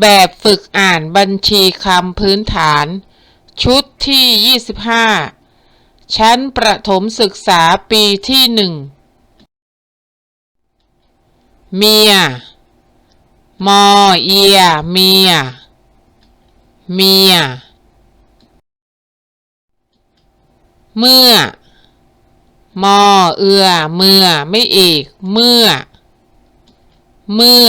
แบบฝึกอ่านบัญชีคำพื้นฐาน ชุดที่ 25 ชั้นประถมศึกษาปีที่หนึ่งเมีย มอเอีย เมีย เมีย เมื่อ มอเอือ เมื่อ ไม่อีกเมื่อ เมื่อ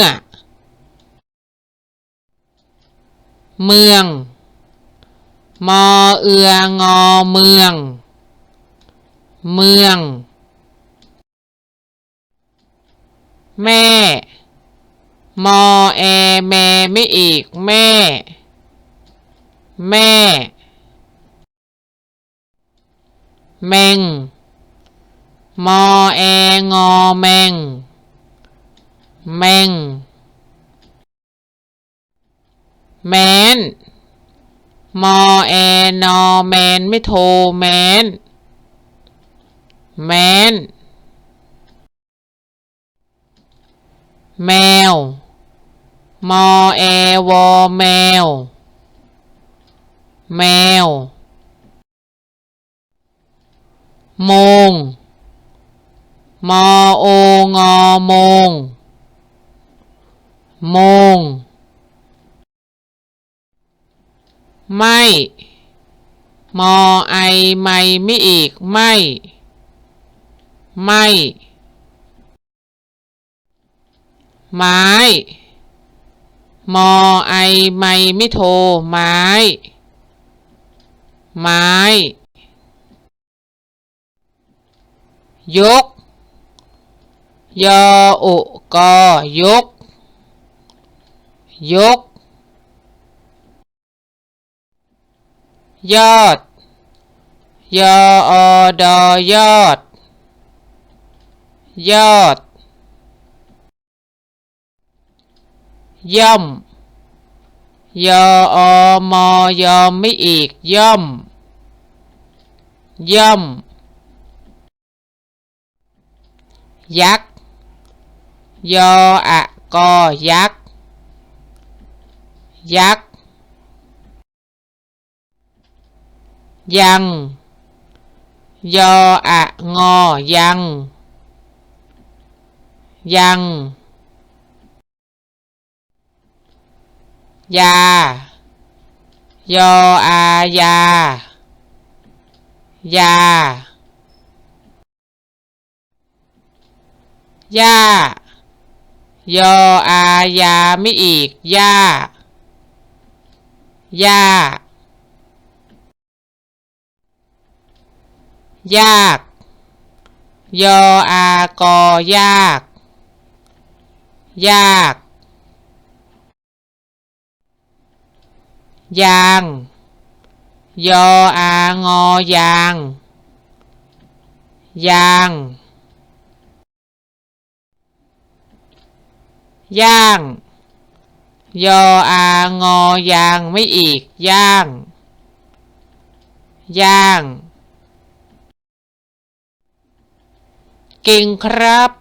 เมือง มอเอืองอเมือง เมือง แม่ มอแอแม่ไม่อีก แม่ แม่ แมง มอแองอแมง แมง แมนมอแอนอแมนไม่โทรแมนแมนแมว มอแอวอแมว แมว มง มอโองอมง มง ไม่ มอไอไม่ไม่อีก ไม่ ไม่ ไม้ มอไอไม่ไม่โทรไม้ ไม้ ยก ยออุกอยก ยก ยอด ยออดอยอด ยอด ย่อม ยออมอยอมไม่อีก ย่อม ย่อม ยักษ์ ยออะกอยักษ์ ยักษ์ ยัง ยออะงอ ยัง ยัง ยา ยออายา ยา ย่า ยออายาไม่อีก ย่า ย่า ยาก ยออากอยาก ยาก ยาง ยออางอยาง ยาง ย่าง ยออางอยางไม่อีก ย่าง ย่าง เก่งครับ